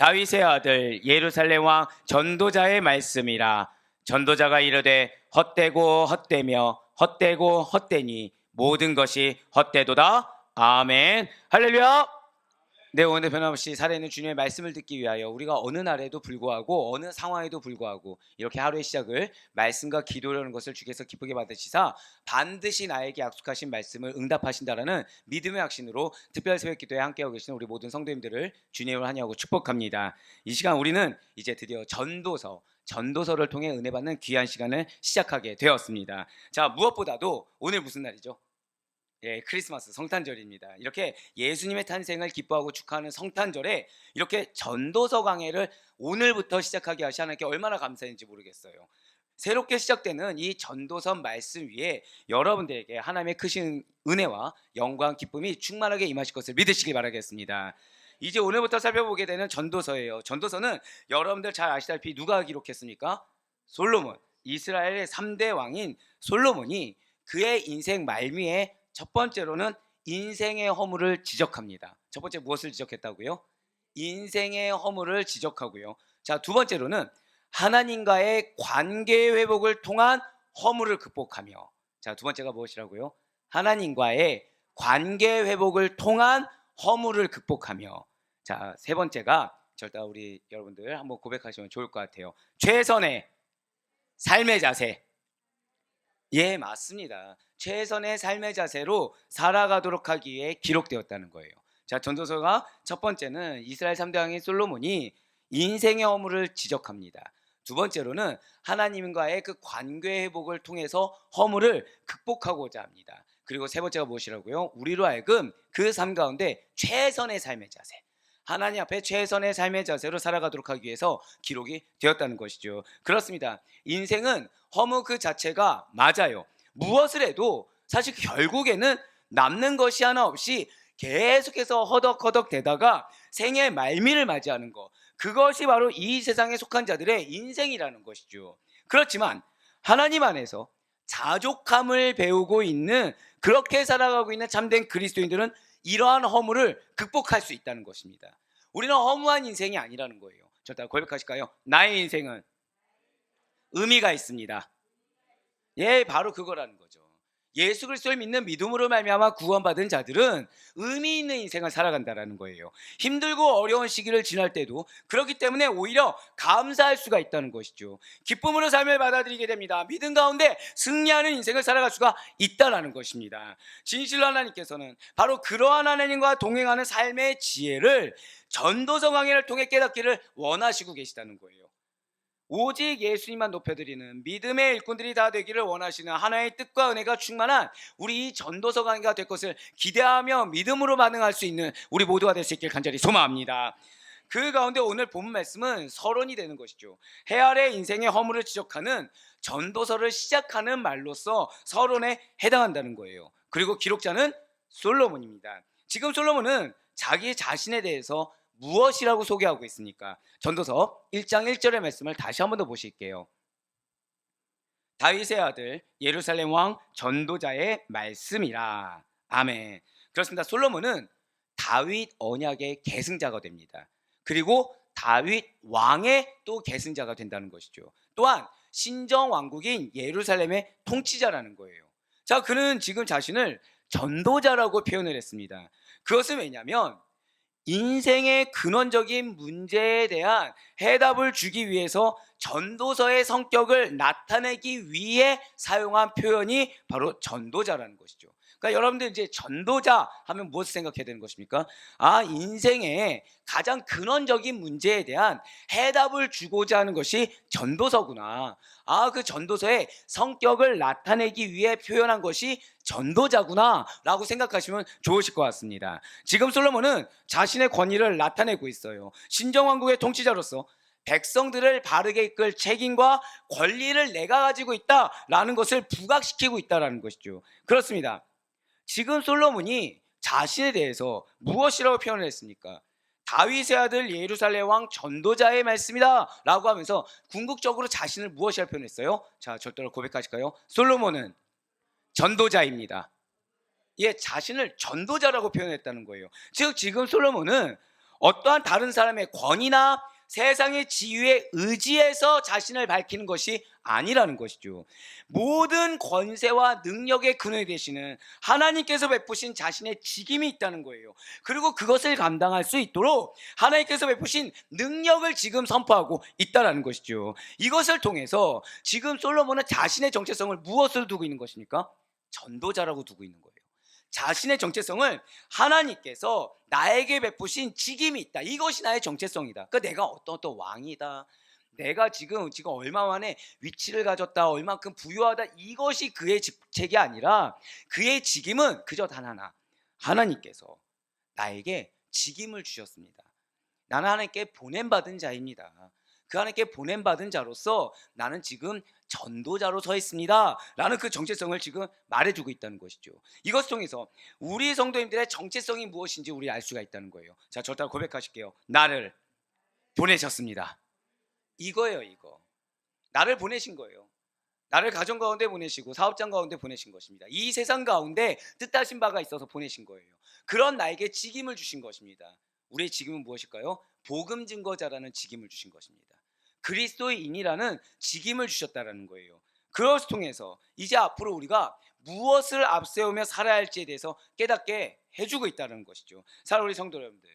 다윗의 아들 예루살렘 왕 전도자의 말씀이라. 전도자가 이르되 헛되고 헛되며 헛되고 헛되니 모든 것이 헛되도다. 아멘. 할렐루야 네 오늘 변함없이 살아있는 주님의 말씀을 듣기 위하여 우리가 어느 날에도 불구하고 어느 상황에도 불구하고 이렇게 하루의 시작을 말씀과 기도라는 것을 주께서 기쁘게 받으시사 반드시 나에게 약속하신 말씀을 응답하신다라는 믿음의 확신으로 특별 새벽 기도에 함께하고 계시는 우리 모든 성도님들을 주님을 환영하고 축복합니다. 이 시간 우리는 이제 드디어 전도서 전도서를 통해 은혜 받는 귀한 시간을 시작하게 되었습니다. 자 무엇보다도 오늘 무슨 날이죠? 예, 크리스마스 성탄절입니다. 이렇게 예수님의 탄생을 기뻐하고 축하하는 성탄절에 이렇게 전도서 강해를 오늘부터 시작하게 하시 하나님께 얼마나 감사했는지 모르겠어요. 새롭게 시작되는 이 전도서 말씀 위에 여러분들에게 하나님의 크신 은혜와 영광, 기쁨이 충만하게 임하실 것을 믿으시기 바라겠습니다. 이제 오늘부터 살펴보게 되는 전도서예요. 전도서는 여러분들 잘 아시다시피 누가 기록했습니까? 솔로몬, 이스라엘의 3대 왕인 솔로몬이 그의 인생 말미에 첫 번째로는 인생의 허물을 지적합니다. 첫 번째 무엇을 지적했다고요? 인생의 허물을 지적하고요. 자, 두 번째로는 하나님과의 관계 회복을 통한 허물을 극복하며 자, 두 번째가 무엇이라고요? 하나님과의 관계 회복을 통한 허물을 극복하며 자, 세 번째가 절대 우리 여러분들 한번 고백하시면 좋을 것 같아요. 최선의 삶의 자세. 예, 맞습니다. 최선의 삶의 자세로 살아가도록 하기 위해 기록되었다는 거예요. 자, 전도서가 첫 번째는 이스라엘 3대 왕인 솔로몬이 인생의 허물을 지적합니다. 두 번째로는 하나님과의 그 관계 회복을 통해서 허물을 극복하고자 합니다. 그리고 세 번째가 무엇이라고요? 우리로 하여금 그 삶 가운데 최선의 삶의 자세. 하나님 앞에 최선의 삶의 자세로 살아가도록 하기 위해서 기록이 되었다는 것이죠. 그렇습니다. 인생은 허무 그 자체가 맞아요. 무엇을 해도 사실 결국에는 남는 것이 하나 없이 계속해서 허덕허덕 대다가 생의 말미를 맞이하는 것. 그것이 바로 이 세상에 속한 자들의 인생이라는 것이죠. 그렇지만 하나님 안에서 자족함을 배우고 있는 그렇게 살아가고 있는 참된 그리스도인들은 이러한 허물을 극복할 수 있다는 것입니다. 우리는 허무한 인생이 아니라는 거예요. 저다 고백하실까요? 나의 인생은 의미가 있습니다. 예, 바로 그거라는 거죠. 예수 그리스도를 믿는 믿음으로 말미암아 구원받은 자들은 의미 있는 인생을 살아간다라는 거예요. 힘들고 어려운 시기를 지날 때도 그렇기 때문에 오히려 감사할 수가 있다는 것이죠. 기쁨으로 삶을 받아들이게 됩니다. 믿음 가운데 승리하는 인생을 살아갈 수가 있다라는 것입니다. 진실로 하나님께서는 바로 그러한 하나님과 동행하는 삶의 지혜를 전도서 강해를 통해 깨닫기를 원하시고 계시다는 거예요. 오직 예수님만 높여드리는 믿음의 일꾼들이 다 되기를 원하시는 하나의 뜻과 은혜가 충만한 우리 이 전도서 강의가 될 것을 기대하며 믿음으로 반응할 수 있는 우리 모두가 될 수 있길 간절히 소망합니다. 그 가운데 오늘 본 말씀은 서론이 되는 것이죠. 해 아래 인생의 허물을 지적하는 전도서를 시작하는 말로서 서론에 해당한다는 거예요. 그리고 기록자는 솔로몬입니다. 지금 솔로몬은 자기 자신에 대해서 무엇이라고 소개하고 있습니까? 전도서 1장 1절의 말씀을 다시 한 번 더 보실게요. 다윗의 아들 예루살렘 왕 전도자의 말씀이라. 아멘. 그렇습니다. 솔로몬은 다윗 언약의 계승자가 됩니다. 그리고 다윗 왕의 또 계승자가 된다는 것이죠. 또한 신정 왕국인 예루살렘의 통치자라는 거예요. 자, 그는 지금 자신을 전도자라고 표현을 했습니다. 그것은 왜냐하면 인생의 근원적인 문제에 대한 해답을 주기 위해서 전도서의 성격을 나타내기 위해 사용한 표현이 바로 전도자라는 것이죠. 그러니까 여러분들 이제 전도자 하면 무엇을 생각해야 되는 것입니까? 아, 인생의 가장 근원적인 문제에 대한 해답을 주고자 하는 것이 전도서구나. 아, 그 전도서의 성격을 나타내기 위해 표현한 것이 전도자구나. 라고 생각하시면 좋으실 것 같습니다. 지금 솔로몬은 자신의 권위를 나타내고 있어요. 신정왕국의 통치자로서 백성들을 바르게 이끌 책임과 권리를 내가 가지고 있다라는 것을 부각시키고 있다라는 것이죠. 그렇습니다. 지금 솔로몬이 자신에 대해서 무엇이라고 표현을 했습니까? 다윗의 아들 예루살렘 왕 전도자의 말씀이다라고 하면서 궁극적으로 자신을 무엇이라고 표현했어요? 자, 절대로 고백하실까요? 솔로몬은 전도자입니다. 예, 자신을 전도자라고 표현했다는 거예요. 즉 지금 솔로몬은 어떠한 다른 사람의 권위나 세상의 지위에 의지해서 자신을 밝히는 것이 아니라는 것이죠. 모든 권세와 능력의 근원이 되시는 하나님께서 베푸신 자신의 직임이 있다는 거예요. 그리고 그것을 감당할 수 있도록 하나님께서 베푸신 능력을 지금 선포하고 있다는 것이죠. 이것을 통해서 지금 솔로몬은 자신의 정체성을 무엇으로 두고 있는 것입니까? 전도자라고 두고 있는 거예요. 자신의 정체성을 하나님께서 나에게 베푸신 직임이 있다. 이것이 나의 정체성이다. 그러니까 내가 어떤 어떤 왕이다. 내가 지금 지금 얼마 만에 위치를 가졌다. 얼만큼 부유하다. 이것이 그의 직책이 아니라 그의 직임은 그저 단 하나. 하나님께서 나에게 직임을 주셨습니다. 나는 하나님께 보냄받은 자입니다. 그 하나님께 보냄받은 자로서 나는 지금 전도자로 서 있습니다. 라는 그 정체성을 지금 말해주고 있다는 것이죠. 이것 통해서 우리 성도님들의 정체성이 무엇인지 우리 알 수가 있다는 거예요. 자, 저 따라 고백하실게요. 나를 보내셨습니다. 이거예요, 이거. 나를 보내신 거예요. 나를 가정 가운데 보내시고 사업장 가운데 보내신 것입니다. 이 세상 가운데 뜻하신 바가 있어서 보내신 거예요. 그런 나에게 직임을 주신 것입니다. 우리의 직임은 무엇일까요? 복음 증거자라는 직임을 주신 것입니다. 그리스도인이라는 직임을 주셨다라는 거예요. 그것을 통해서 이제 앞으로 우리가 무엇을 앞세우며 살아야 할지에 대해서 깨닫게 해주고 있다는 것이죠. 사랑 우리 성도 여러분들,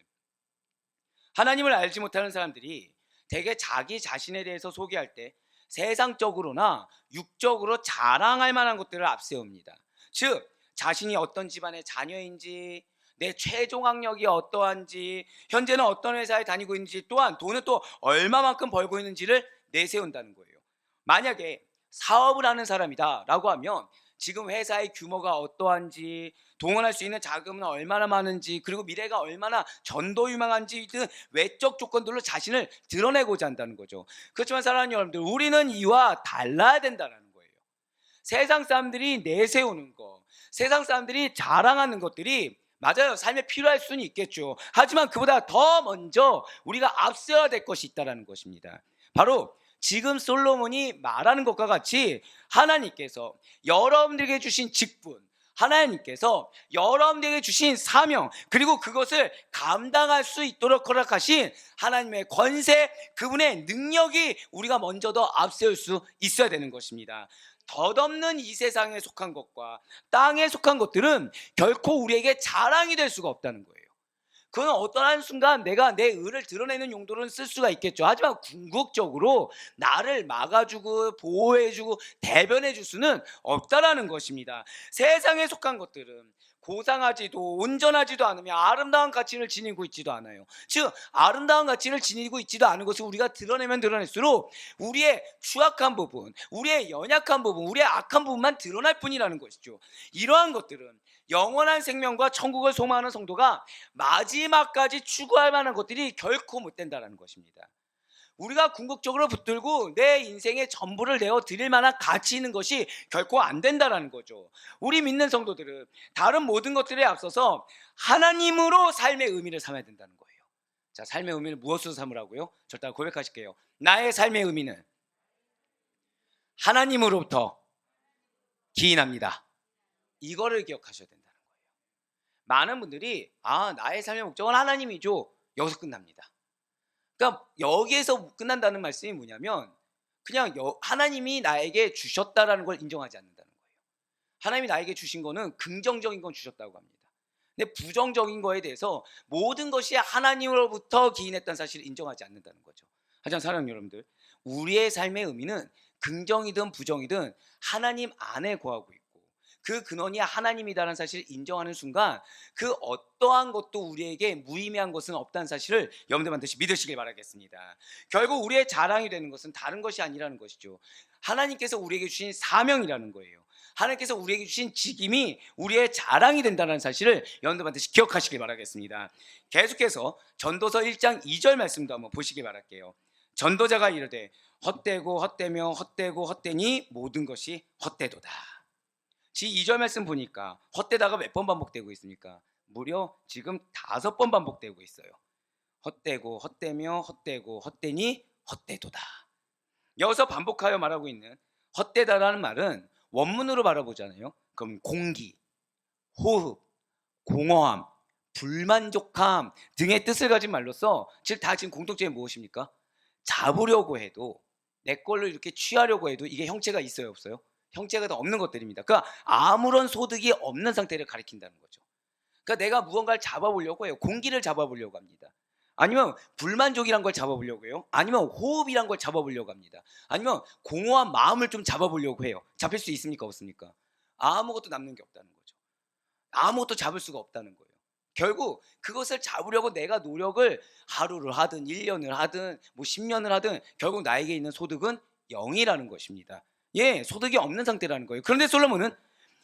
하나님을 알지 못하는 사람들이 대개 자기 자신에 대해서 소개할 때 세상적으로나 육적으로 자랑할 만한 것들을 앞세웁니다. 즉 자신이 어떤 집안의 자녀인지 내 최종 학력이 어떠한지 현재는 어떤 회사에 다니고 있는지 또한 돈은 또 얼마만큼 벌고 있는지를 내세운다는 거예요. 만약에 사업을 하는 사람이다라고 하면 지금 회사의 규모가 어떠한지 동원할 수 있는 자금은 얼마나 많은지 그리고 미래가 얼마나 전도 유망한지 등 외적 조건들로 자신을 드러내고자 한다는 거죠. 그렇지만 사랑하는 여러분들 우리는 이와 달라야 된다는 거예요. 세상 사람들이 내세우는 거, 세상 사람들이 자랑하는 것들이 맞아요. 삶에 필요할 수는 있겠죠. 하지만 그보다 더 먼저 우리가 앞세워야 될 것이 있다는 것입니다. 바로 지금 솔로몬이 말하는 것과 같이 하나님께서 여러분들에게 주신 직분, 하나님께서 여러분들에게 주신 사명, 그리고 그것을 감당할 수 있도록 허락하신 하나님의 권세, 그분의 능력이 우리가 먼저 더 앞세울 수 있어야 되는 것입니다. 덧없는 이 세상에 속한 것과 땅에 속한 것들은 결코 우리에게 자랑이 될 수가 없다는 거예요. 그건 어떤 한 순간 내가 내 의를 드러내는 용도로는 쓸 수가 있겠죠. 하지만 궁극적으로 나를 막아주고 보호해주고 대변해줄 수는 없다라는 것입니다. 세상에 속한 것들은 고상하지도 온전하지도 않으며 아름다운 가치를 지니고 있지도 않아요. 즉 아름다운 가치를 지니고 있지도 않은 것을 우리가 드러내면 드러낼수록 우리의 추악한 부분, 우리의 연약한 부분, 우리의 악한 부분만 드러날 뿐이라는 것이죠. 이러한 것들은 영원한 생명과 천국을 소망하는 성도가 마지막까지 추구할 만한 것들이 결코 못 된다는 것입니다. 우리가 궁극적으로 붙들고 내 인생의 전부를 내어 드릴 만한 가치 있는 것이 결코 안 된다라는 거죠. 우리 믿는 성도들은 다른 모든 것들에 앞서서 하나님으로 삶의 의미를 삼아야 된다는 거예요. 자, 삶의 의미를 무엇으로 삼으라고요? 절단 고백하실게요. 나의 삶의 의미는 하나님으로부터 기인합니다. 이거를 기억하셔야 된다는 거예요. 많은 분들이 아, 나의 삶의 목적은 하나님이죠. 여기서 끝납니다. 그러니까 여기에서 끝난다는 말씀이 뭐냐면 그냥 여- 하나님이 나에게 주셨다라는 걸 인정하지 않는다는 거예요. 하나님이 나에게 주신 거는 긍정적인 건 주셨다고 합니다. 근데 부정적인 거에 대해서 모든 것이 하나님으로부터 기인했다는 사실을 인정하지 않는다는 거죠. 하지만 사랑하는 여러분들, 우리의 삶의 의미는 긍정이든 부정이든 하나님 안에 거하고 있고 그 근원이 하나님이다라는 사실을 인정하는 순간 그 어떠한 것도 우리에게 무의미한 것은 없다는 사실을 여러분들 반드시 믿으시길 바라겠습니다. 결국 우리의 자랑이 되는 것은 다른 것이 아니라는 것이죠. 하나님께서 우리에게 주신 사명이라는 거예요. 하나님께서 우리에게 주신 직임이 우리의 자랑이 된다는 사실을 여러분들 반드시 기억하시길 바라겠습니다. 계속해서 전도서 1장 2절 말씀도 한번 보시길 바랄게요. 전도자가 이르되 헛되고 헛되며 헛되고 헛되니 모든 것이 헛되도다. 지 2절 말씀 보니까 헛되다가 몇 번 반복되고 있습니까? 무려 지금 다섯 번 반복되고 있어요. 헛되고 헛되며 헛되고 헛되니 헛되도다. 여기서 반복하여 말하고 있는 헛되다라는 말은 원문으로 바라보잖아요. 그럼 공기, 호흡, 공허함, 불만족함 등의 뜻을 가진 말로써 즉다 지금 공통점이 무엇입니까? 잡으려고 해도 내 걸로 이렇게 취하려고 해도 이게 형체가 있어요 없어요? 형체가 다 없는 것들입니다. 그러니까 아무런 소득이 없는 상태를 가리킨다는 거죠. 그러니까 내가 무언가를 잡아보려고 해요. 공기를 잡아보려고 합니다. 아니면 불만족이란 걸 잡아보려고 해요. 아니면 호흡이란 걸 잡아보려고 합니다. 아니면 공허한 마음을 좀 잡아보려고 해요. 잡힐 수 있습니까 없습니까? 아무것도 남는 게 없다는 거죠. 아무것도 잡을 수가 없다는 거예요. 결국 그것을 잡으려고 내가 노력을 하루를 하든 1년을 하든 뭐 10년을 하든 결국 나에게 있는 소득은 0이라는 것입니다. 예, 소득이 없는 상태라는 거예요. 그런데 솔로몬은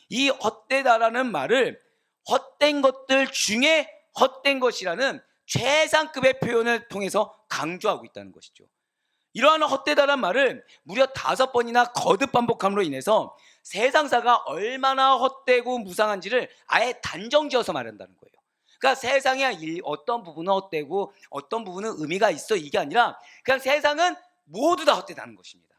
이 헛되다라는 말을 헛된 것들 중에 헛된 것이라는 최상급의 표현을 통해서 강조하고 있다는 것이죠. 이러한 헛되다란 말을 무려 다섯 번이나 거듭 반복함으로 인해서 세상사가 얼마나 헛되고 무상한지를 아예 단정지어서 말한다는 거예요. 그러니까 세상의 일, 어떤 부분은 헛되고 어떤 부분은 의미가 있어 이게 아니라 그냥 세상은 모두 다 헛되다는 것입니다.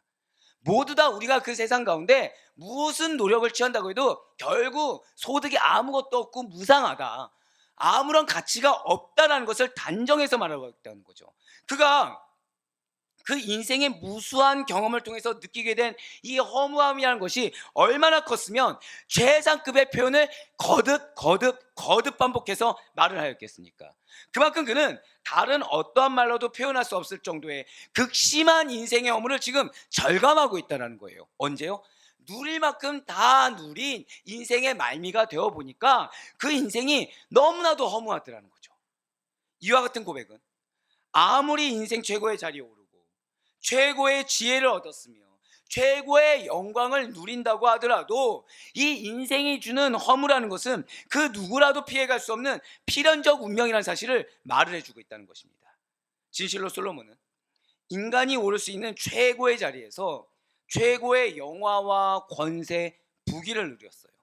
모두 다 우리가 그 세상 가운데 무슨 노력을 취한다고 해도 결국 소득이 아무것도 없고 무상하다. 아무런 가치가 없다라는 것을 단정해서 말하고 있다는 거죠. 그가 그 인생의 무수한 경험을 통해서 느끼게 된 이 허무함이라는 것이 얼마나 컸으면 최상급의 표현을 거듭 거듭 거듭 반복해서 말을 하였겠습니까? 그만큼 그는 다른 어떠한 말로도 표현할 수 없을 정도의 극심한 인생의 허물을 지금 절감하고 있다는 거예요. 언제요? 누릴 만큼 다 누린 인생의 말미가 되어 보니까 그 인생이 너무나도 허무하더라는 거죠. 이와 같은 고백은 아무리 인생 최고의 자리에 오르고 최고의 지혜를 얻었으며 최고의 영광을 누린다고 하더라도 이 인생이 주는 허무라는 것은 그 누구라도 피해갈 수 없는 필연적 운명이라는 사실을 말을 해주고 있다는 것입니다. 진실로 솔로몬은 인간이 오를 수 있는 최고의 자리에서 최고의 영화와 권세, 부귀를 누렸어요.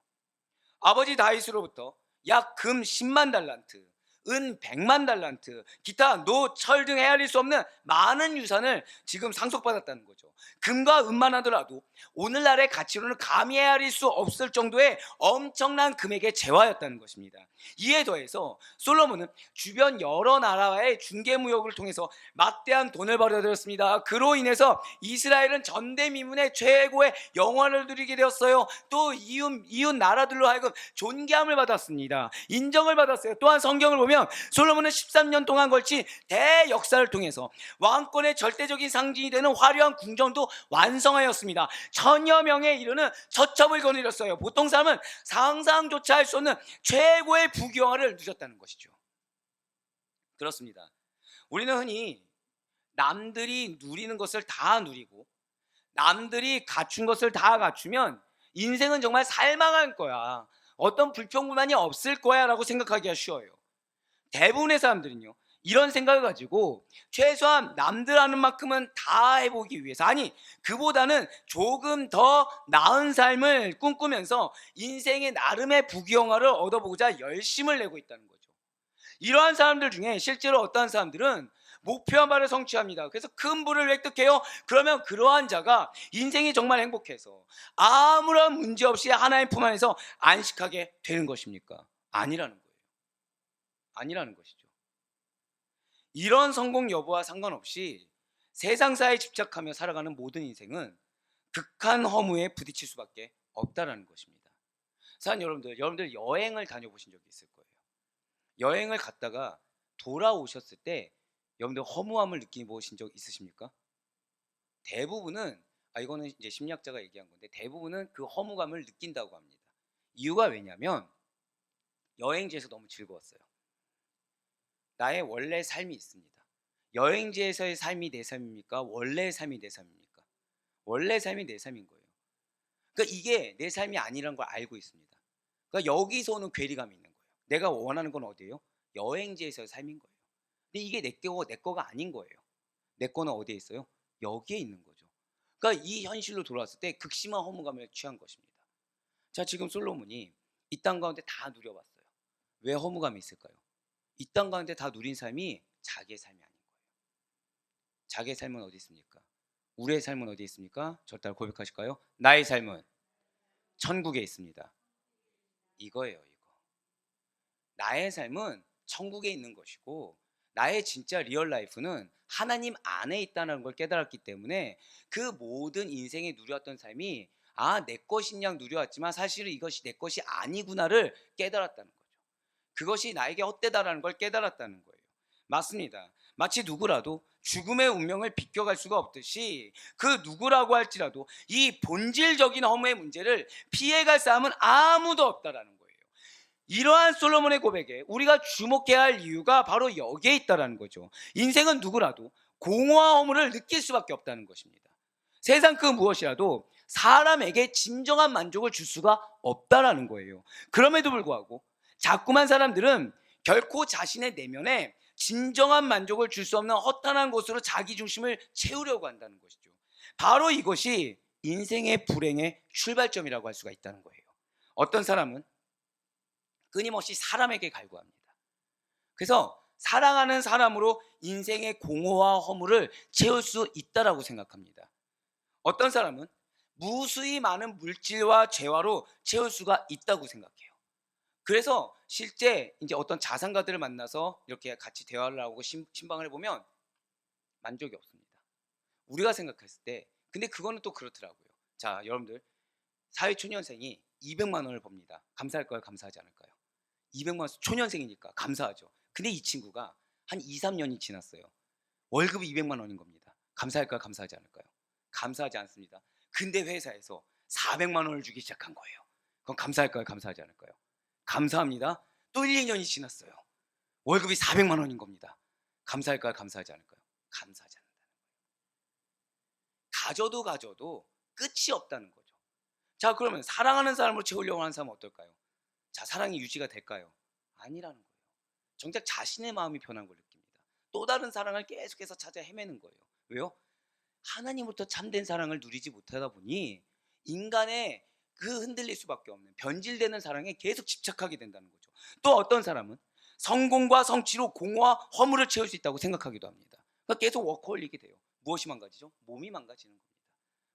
아버지 다윗으로부터 약 금 10만 달란트, 은 100만 달란트, 기타 노, 철 등 헤아릴 수 없는 많은 유산을 지금 상속받았다는 거죠. 금과 은만 하더라도 오늘날의 가치로는 감히 헤아릴 수 없을 정도의 엄청난 금액의 재화였다는 것입니다. 이에 더해서 솔로몬은 주변 여러 나라와의 중개 무역을 통해서 막대한 돈을 벌어들였습니다. 그로 인해서 이스라엘은 전대미문의 최고의 영원을 누리게 되었어요. 또 이웃, 이웃 나라들로 하여금 존귀함을 받았습니다. 인정을 받았어요. 또한 성경을 보면 솔로몬은 13년 동안 걸친 대역사를 통해서 왕권의 절대적인 상징이 되는 화려한 궁전도 완성하였습니다. 천여 명에 이르는 처첩을 거느렸어요. 보통 사람은 상상조차 할 수 없는 최고의 부귀영화를 누렸다는 것이죠. 그렇습니다. 우리는 흔히 남들이 누리는 것을 다 누리고 남들이 갖춘 것을 다 갖추면 인생은 정말 살만할 거야. 어떤 불평불만이 없을 거야 라고 생각하기가 쉬워요. 대부분의 사람들은요. 이런 생각을 가지고 최소한 남들 하는 만큼은 다 해보기 위해서 아니 그보다는 조금 더 나은 삶을 꿈꾸면서 인생의 나름의 부귀영화를 얻어보고자 열심을 내고 있다는 거죠. 이러한 사람들 중에 실제로 어떠한 사람들은 목표한 바를 성취합니다. 그래서 큰 부를 획득해요. 그러면 그러한 자가 인생이 정말 행복해서 아무런 문제 없이 하나님 품 안에서 안식하게 되는 것입니까? 아니라는 거예요. 아니라는 것이죠. 이런 성공 여부와 상관없이 세상사에 집착하며 살아가는 모든 인생은 극한 허무에 부딪힐 수밖에 없다라는 것입니다. 사랑 여러분들, 여러분들 여행을 다녀보신 적이 있을 거예요. 여행을 갔다가 돌아오셨을 때 여러분들 허무함을 느끼보신 적 있으십니까? 대부분은 아 이거는 이제 심리학자가 얘기한 건데 대부분은 그 허무감을 느낀다고 합니다. 이유가 왜냐면 여행지에서 너무 즐거웠어요. 나의 원래 삶이 있습니다. 여행지에서의 삶이 내 삶입니까? 원래의 삶이 내 삶입니까? 원래 삶이 내 삶인 거예요. 그러니까 이게 내 삶이 아니라는 걸 알고 있습니다. 그러니까 여기서 오는 괴리감이 있는 거예요. 내가 원하는 건 어디예요? 여행지에서의 삶인 거예요. 근데 이게 내 거가 내 거가 아닌 거예요. 내 거는 어디에 있어요? 여기에 있는 거죠. 그러니까 이 현실로 돌아왔을 때 극심한 허무감을 취한 것입니다. 자, 지금 솔로몬이 이 땅 가운데 다 누려봤어요. 왜 허무감이 있을까요? 이 땅 가운데 다 누린 삶이 자기의 삶이 아닌 거예요. 자기의 삶은 어디 있습니까? 우리의 삶은 어디 있습니까? 저 따라 고백하실까요? 나의 삶은 천국에 있습니다. 이거예요, 이거. 나의 삶은 천국에 있는 것이고 나의 진짜 리얼 라이프는 하나님 안에 있다는 걸 깨달았기 때문에 그 모든 인생에 누렸던 삶이 아, 내 것인 양 누려왔지만 사실은 이것이 내 것이 아니구나를 깨달았다는 거죠. 그것이 나에게 헛되다라는 걸 깨달았다는 거예요. 맞습니다. 마치 누구라도 죽음의 운명을 비껴갈 수가 없듯이 그 누구라고 할지라도 이 본질적인 허무의 문제를 피해갈 사람은 아무도 없다라는 거예요. 이러한 솔로몬의 고백에 우리가 주목해야 할 이유가 바로 여기에 있다라는 거죠. 인생은 누구라도 공허와 허무를 느낄 수밖에 없다는 것입니다. 세상 그 무엇이라도 사람에게 진정한 만족을 줄 수가 없다라는 거예요. 그럼에도 불구하고 자꾸만 사람들은 결코 자신의 내면에 진정한 만족을 줄 수 없는 허탄한 곳으로 자기 중심을 채우려고 한다는 것이죠. 바로 이것이 인생의 불행의 출발점이라고 할 수가 있다는 거예요. 어떤 사람은 끊임없이 사람에게 갈구합니다. 그래서 사랑하는 사람으로 인생의 공허와 허물을 채울 수 있다라고 생각합니다. 어떤 사람은 무수히 많은 물질과 재화로 채울 수가 있다고 생각해요. 그래서 실제 이제 어떤 자산가들을 만나서 이렇게 같이 대화를 하고 심- 신방을 해보면 만족이 없습니다. 우리가 생각했을 때, 근데 그거는 또 그렇더라고요. 자, 여러분들 사회 초년생이 200만 원을 법니다. 감사할까요? 감사하지 않을까요? 200만 원 초년생이니까 감사하죠. 근데 이 친구가 한 2, 3년이 지났어요. 월급이 200만 원인 겁니다. 감사할까요? 감사하지 않을까요? 감사하지 않습니다. 근데 회사에서 400만 원을 주기 시작한 거예요. 그럼 감사할까요? 감사하지 않을까요? 감사합니다. 또 1, 2년이 지났어요. 월급이 400만 원인 겁니다. 감사할까요? 감사하지 않을까요? 감사하지 않는다는 거예요. 가져도 가져도 끝이 없다는 거죠. 자, 그러면 사랑하는 사람으로 채우려고 하는 사람은 어떨까요? 자, 사랑이 유지가 될까요? 아니라는 거예요. 정작 자신의 마음이 변한 걸 느낍니다. 또 다른 사랑을 계속해서 찾아 헤매는 거예요. 왜요? 하나님부터 참된 사랑을 누리지 못하다 보니 인간의 그 흔들릴 수밖에 없는 변질되는 사랑에 계속 집착하게 된다는 거죠. 또 어떤 사람은 성공과 성취로 공허와 허물을 채울 수 있다고 생각하기도 합니다. 그러니까 계속 워커홀릭이 돼요. 무엇이 망가지죠? 몸이 망가지는 겁니다.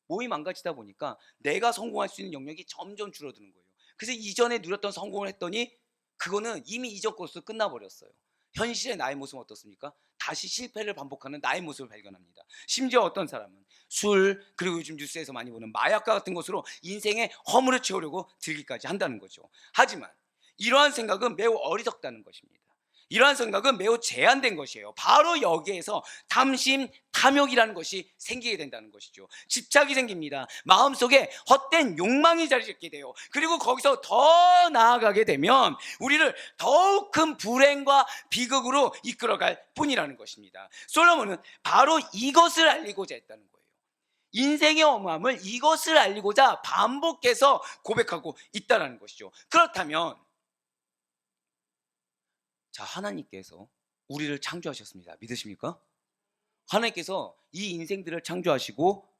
몸이 망가지다 보니까 내가 성공할 수 있는 영역이 점점 줄어드는 거예요. 그래서 이전에 누렸던 성공을 했더니 그거는 이미 이전 것으로 끝나버렸어요. 현실의 나의 모습은 어떻습니까? 다시 실패를 반복하는 나의 모습을 발견합니다. 심지어 어떤 사람은 술 그리고 요즘 뉴스에서 많이 보는 마약과 같은 것으로 인생의 허물을 채우려고 들기까지 한다는 거죠. 하지만 이러한 생각은 매우 어리석다는 것입니다. 이러한 생각은 매우 제한된 것이에요. 바로 여기에서 탐심, 탐욕이라는 것이 생기게 된다는 것이죠. 집착이 생깁니다. 마음속에 헛된 욕망이 자리 잡게 돼요. 그리고 거기서 더 나아가게 되면 우리를 더욱 큰 불행과 비극으로 이끌어갈 뿐이라는 것입니다. 솔로몬은 바로 이것을 알리고자 했다는 거예요. 인생의 엄함을 이것을 알리고자 반복해서 고백하고 있다는 것이죠. 그렇다면 자 하나님께서 우리를 창조하셨습니다. 믿으십니까? 하나님께서 이 인생들을 창조하시고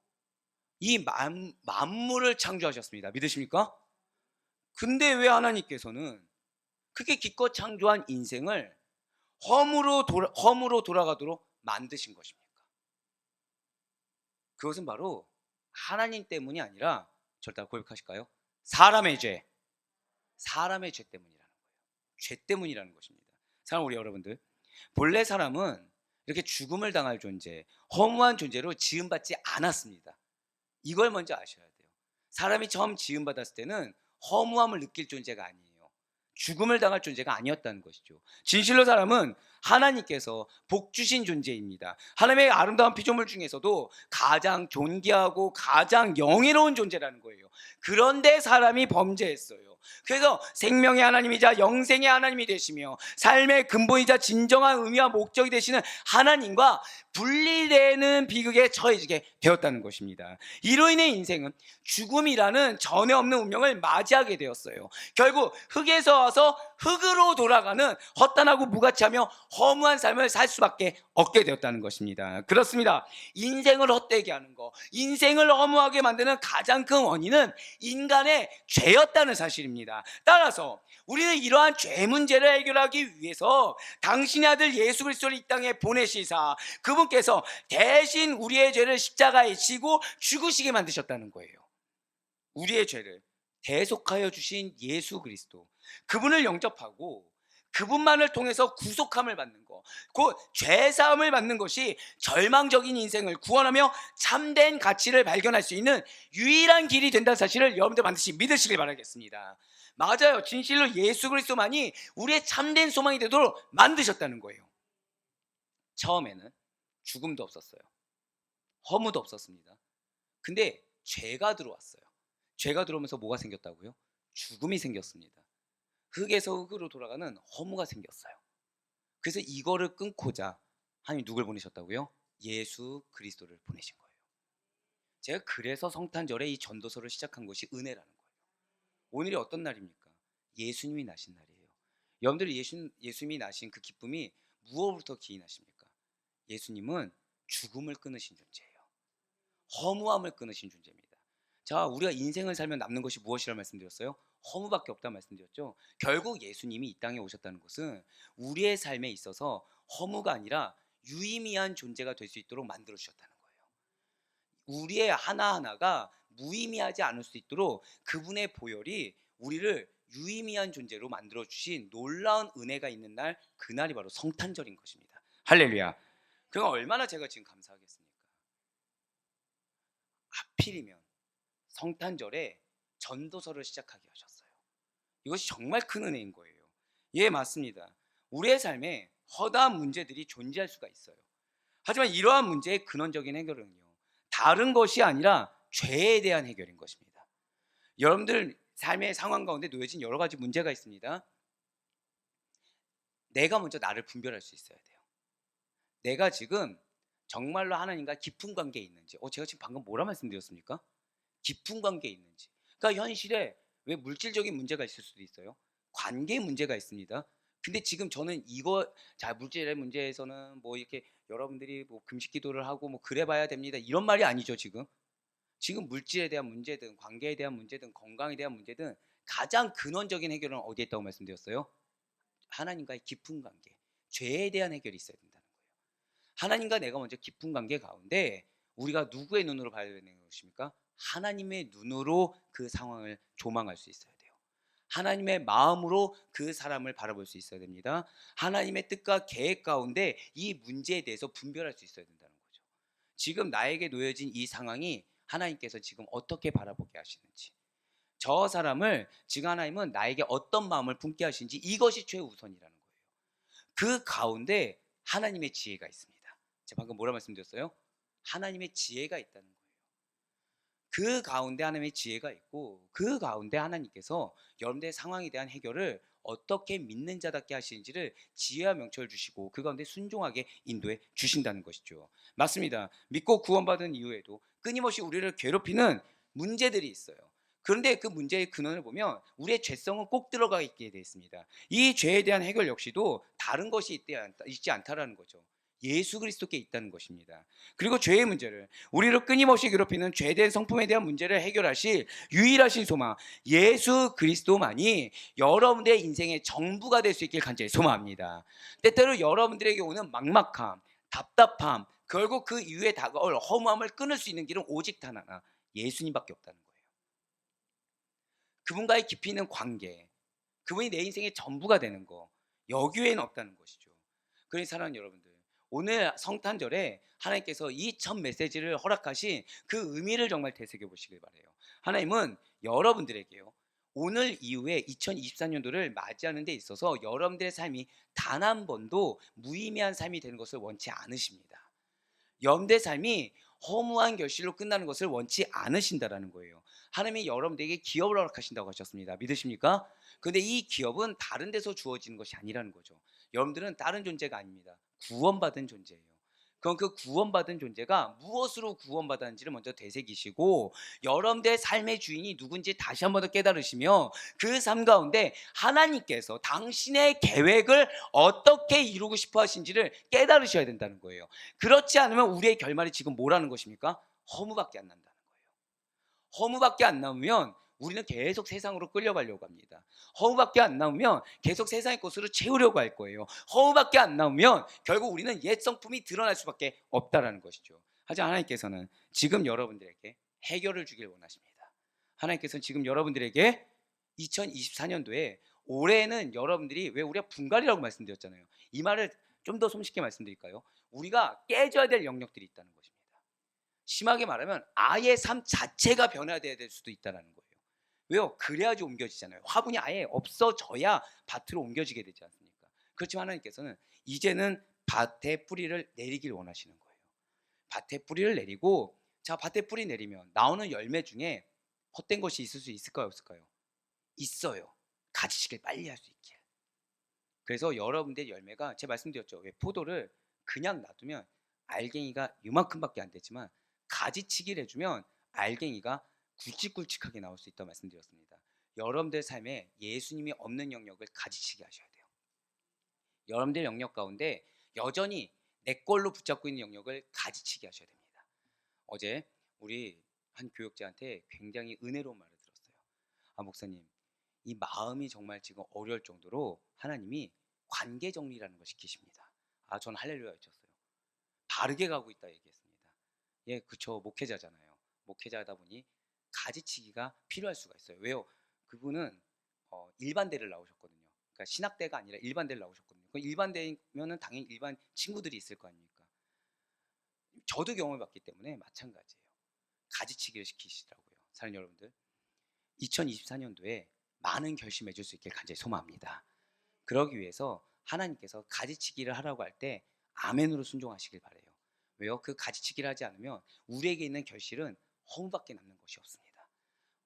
이 만, 만물을 창조하셨습니다. 믿으십니까? 근데 왜 하나님께서는 그렇게 기껏 창조한 인생을 험으로, 돌아, 험으로 돌아가도록 만드신 것입니까? 그것은 바로 하나님 때문이 아니라 절대 고백하실까요? 사람의 죄, 사람의 죄 때문이라는 거예요. 죄 때문이라는 것입니다. 사랑 우리 여러분들, 본래 사람은 이렇게 죽음을 당할 존재, 허무한 존재로 지음받지 않았습니다. 이걸 먼저 아셔야 돼요. 사람이 처음 지음받았을 때는 허무함을 느낄 존재가 아니에요. 죽음을 당할 존재가 아니었다는 것이죠. 진실로 사람은 하나님께서 복 주신 존재입니다. 하나님의 아름다운 피조물 중에서도 가장 존귀하고 가장 영예로운 존재라는 거예요. 그런데 사람이 범죄했어요. 그래서 생명의 하나님이자 영생의 하나님이 되시며 삶의 근본이자 진정한 의미와 목적이 되시는 하나님과 분리되는 비극에 처해지게 되었다는 것입니다. 이로 인해 인생은 죽음이라는 전에 없는 운명을 맞이하게 되었어요. 결국 흙에서 와서 흙으로 돌아가는 헛단하고 무가치하며 허무한 삶을 살 수밖에 없게 되었다는 것입니다. 그렇습니다. 인생을 헛되게 하는 거, 인생을 허무하게 만드는 가장 큰 원인은 인간의 죄였다는 사실입니다. 따라서 우리는 이러한 죄 문제를 해결하기 위해서 당신의 아들 예수 그리스도를 이 땅에 보내시사 그분께서 대신 우리의 죄를 십자가에 지고 죽으시게 만드셨다는 거예요. 우리의 죄를 대속하여 주신 예수 그리스도 그분을 영접하고 그분만을 통해서 구속함을 받는 거, 곧 죄사함을 받는 것이 절망적인 인생을 구원하며 참된 가치를 발견할 수 있는 유일한 길이 된다는 사실을 여러분들 반드시 믿으시길 바라겠습니다. 맞아요. 진실로 예수 그리스도만이 우리의 참된 소망이 되도록 만드셨다는 거예요. 처음에는 죽음도 없었어요. 허무도 없었습니다. 근데 죄가 들어왔어요. 죄가 들어오면서 뭐가 생겼다고요? 죽음이 생겼습니다. 흙에서 흙으로 돌아가는 허무가 생겼어요. 그래서 이거를 끊고자 하나님 누굴 보내셨다고요? 예수 그리스도를 보내신 거예요. 제가 그래서 성탄절에 이 전도서를 시작한 것이 은혜라는 거예요. 오늘이 어떤 날입니까? 예수님이 나신 날이에요. 여러분들 예수, 예수님이 나신 그 기쁨이 무엇부터 기인하십니까? 예수님은 죽음을 끊으신 존재예요. 허무함을 끊으신 존재입니다. 자, 우리가 인생을 살면 남는 것이 무엇이라 말씀드렸어요? 허무밖에 없다 말씀드렸죠. 결국 예수님이 이 땅에 오셨다는 것은 우리의 삶에 있어서 허무가 아니라 유의미한 존재가 될 수 있도록 만들어 주셨다는 거예요. 우리의 하나하나가 무의미하지 않을 수 있도록 그분의 보혈이 우리를 유의미한 존재로 만들어 주신 놀라운 은혜가 있는 날 그날이 바로 성탄절인 것입니다. 할렐루야. 그건 얼마나 제가 지금 감사하겠습니까? 하필이면 성탄절에 전도서를 시작하게 하셨어요. 이것이 정말 큰 은혜인 거예요. 예, 맞습니다. 우리의 삶에 허다한 문제들이 존재할 수가 있어요. 하지만 이러한 문제의 근원적인 해결은요. 다른 것이 아니라 죄에 대한 해결인 것입니다. 여러분들 삶의 상황 가운데 놓여진 여러 가지 문제가 있습니다. 내가 먼저 나를 분별할 수 있어야 돼요. 내가 지금 정말로 하나님과 깊은 관계에 있는지. 어, 제가 지금 방금 뭐라 말씀드렸습니까? 깊은 관계에 있는지. 그러니까 현실에 왜 물질적인 문제가 있을 수도 있어요. 관계 문제가 있습니다. 근데 지금 저는 이거 자 물질의 문제에서는 뭐 이렇게 여러분들이 뭐 금식 기도를 하고 뭐 그래 봐야 됩니다. 이런 말이 아니죠, 지금. 지금 물질에 대한 문제든 관계에 대한 문제든 건강에 대한 문제든 가장 근원적인 해결은 어디에 있다고 말씀드렸어요? 하나님과의 깊은 관계, 죄에 대한 해결이 있어야 된다는 거예요. 하나님과 내가 먼저 깊은 관계 가운데 우리가 누구의 눈으로 봐야 되는 것입니까? 하나님의 눈으로 그 상황을 조망할 수 있어야 돼요. 하나님의 마음으로 그 사람을 바라볼 수 있어야 됩니다. 하나님의 뜻과 계획 가운데 이 문제에 대해서 분별할 수 있어야 된다는 거죠. 지금 나에게 놓여진 이 상황이 하나님께서 지금 어떻게 바라보게 하시는지 저 사람을 지금 하나님은 나에게 어떤 마음을 품게 하시는지 이것이 최우선이라는 거예요. 그 가운데 하나님의 지혜가 있습니다. 제가 방금 뭐라 말씀드렸어요? 하나님의 지혜가 있다는. 그 가운데 하나님의 지혜가 있고 그 가운데 하나님께서 여러분들의 상황에 대한 해결을 어떻게 믿는 자답게 하시는지를 지혜와 명철 주시고 그 가운데 순종하게 인도해 주신다는 것이죠. 맞습니다. 믿고 구원받은 이후에도 끊임없이 우리를 괴롭히는 문제들이 있어요. 그런데 그 문제의 근원을 보면 우리의 죄성은 꼭 들어가 있게 되어 있습니다. 이 죄에 대한 해결 역시도 다른 것이 있지, 않다, 있지 않다라는 거죠. 예수 그리스도께 있다는 것입니다. 그리고 죄의 문제를 우리를 끊임없이 괴롭히는 죄된 성품에 대한 문제를 해결하실 유일하신 소망 예수 그리스도만이 여러분들의 인생의 정부가 될 수 있길 간절히 소망합니다. 때때로 여러분들에게 오는 막막함, 답답함, 결국 그 이후에 다가올 허무함을 끊을 수 있는 길은 오직 단 하나 예수님밖에 없다는 거예요. 그분과의 깊이 있는 관계, 그분이 내 인생의 전부가 되는 거 여기 외에는 없다는 것이죠. 그러니 사랑하는 여러분들 오늘 성탄절에 하나님께서 이 첫 메시지를 허락하신 그 의미를 정말 되새겨 보시길 바래요. 하나님은 여러분들에게요. 오늘 이후에 2024년도를 맞이하는 데 있어서 여러분들의 삶이 단 한 번도 무의미한 삶이 되는 것을 원치 않으십니다. 여러분들의 삶이 허무한 결실로 끝나는 것을 원치 않으신다라는 거예요. 하나님이 여러분들에게 기업을 허락하신다고 하셨습니다. 믿으십니까? 근데 이 기업은 다른 데서 주어지는 것이 아니라는 거죠. 여러분들은 다른 존재가 아닙니다. 구원받은 존재예요. 그럼 그 구원받은 존재가 무엇으로 구원받았는지를 먼저 되새기시고 여러분들의 삶의 주인이 누군지 다시 한 번 더 깨달으시며 그 삶 가운데 하나님께서 당신의 계획을 어떻게 이루고 싶어 하신지를 깨달으셔야 된다는 거예요. 그렇지 않으면 우리의 결말이 지금 뭐라는 것입니까? 허무밖에 안 난다는 거예요. 허무밖에 안 나오면 우리는 계속 세상으로 끌려가려고 합니다. 허무밖에 안 나오면 계속 세상의 것으로 채우려고 할 거예요. 허무밖에 안 나오면 결국 우리는 옛 성품이 드러날 수밖에 없다라는 것이죠. 하지만 하나님께서는 지금 여러분들에게 해결을 주길 원하십니다. 하나님께서는 지금 여러분들에게 2024년도에 올해는 여러분들이 왜 우리가 분갈이라고 말씀드렸잖아요. 이 말을 좀 더 손쉽게 말씀드릴까요? 우리가 깨져야 될 영역들이 있다는 것입니다. 심하게 말하면 아예 삶 자체가 변화돼야 될 수도 있다는 거예요. 왜요? 그래야지 옮겨지잖아요. 화분이 아예 없어져야 밭으로 옮겨지게 되지 않습니까? 그렇지만 하나님께서는 이제는 밭에 뿌리를 내리길 원하시는 거예요. 밭에 뿌리를 내리고 자 밭에 뿌리 내리면 나오는 열매 중에 헛된 것이 있을 수 있을까요 없을까요? 있어요. 가지치기를 빨리 할 수 있게. 그래서 여러분들의 열매가 제 말씀드렸죠. 왜 포도를 그냥 놔두면 알갱이가 이만큼밖에 안 되지만 가지치기를 해주면 알갱이가 굵직굵직하게 나올 수 있다고 말씀드렸습니다. 여러분들 삶에 예수님이 없는 영역을 가지치기 하셔야 돼요. 여러분들 영역 가운데 여전히 내 걸로 붙잡고 있는 영역을 가지치기 하셔야 됩니다. 어제 우리 한 교육자한테 굉장히 은혜로운 말을 들었어요. 아 목사님, 이 마음이 정말 지금 어려울 정도로 하나님이 관계 정리라는 걸 시키십니다. 아, 저는 할렐루야 외쳤어요. 바르게 가고 있다 얘기했습니다. 예, 그쵸. 목회자잖아요. 목회자다 보니 가지치기가 필요할 수가 있어요. 왜요? 그분은 어, 일반대를 나오셨거든요. 그러니까 신학대가 아니라 일반대를 나오셨거든요. 그 일반대면은 당연히 일반 친구들이 있을 거 아닙니까? 저도 경험을 봤기 때문에 마찬가지예요. 가지치기를 시키시더라고요. 사는 여러분들. 2024년도에 많은 결심 해 줄 수 있길 간절히 소망합니다. 그러기 위해서 하나님께서 가지치기를 하라고 할 때 아멘으로 순종하시길 바래요. 왜요? 그 가지치기를 하지 않으면 우리에게 있는 결실은 허무밖에 남는 것이 없습니다.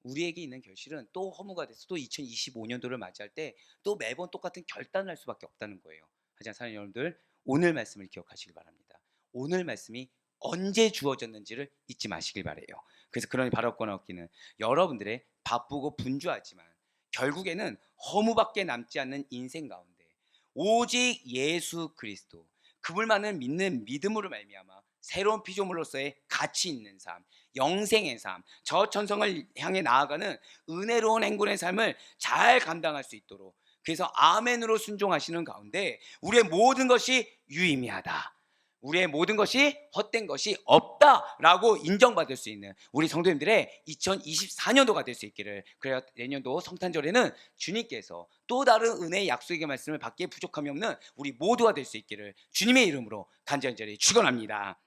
우리에게 있는 결실은 또 허무가 돼서 또 2025년도를 맞이할 때 또 매번 똑같은 결단을 할 수밖에 없다는 거예요. 하지만 사는 여러분들 오늘 말씀을 기억하시길 바랍니다. 오늘 말씀이 언제 주어졌는지를 잊지 마시길 바래요. 그래서 그러니 바라거나 얻기는 여러분들의 바쁘고 분주하지만 결국에는 허무밖에 남지 않는 인생 가운데 오직 예수 그리스도 그분만을 믿는 믿음으로 말미암아 새로운 피조물로서의 가치 있는 삶, 영생의 삶, 저 천성을 향해 나아가는 은혜로운 행군의 삶을 잘 감당할 수 있도록 그래서 아멘으로 순종하시는 가운데 우리의 모든 것이 유의미하다. 우리의 모든 것이 헛된 것이 없다라고 인정받을 수 있는 우리 성도님들의 2024년도가 될 수 있기를 그래야 내년도 성탄절에는 주님께서 또 다른 은혜의 약속의 말씀을 받기에 부족함이 없는 우리 모두가 될 수 있기를 주님의 이름으로 간절히 축원합니다.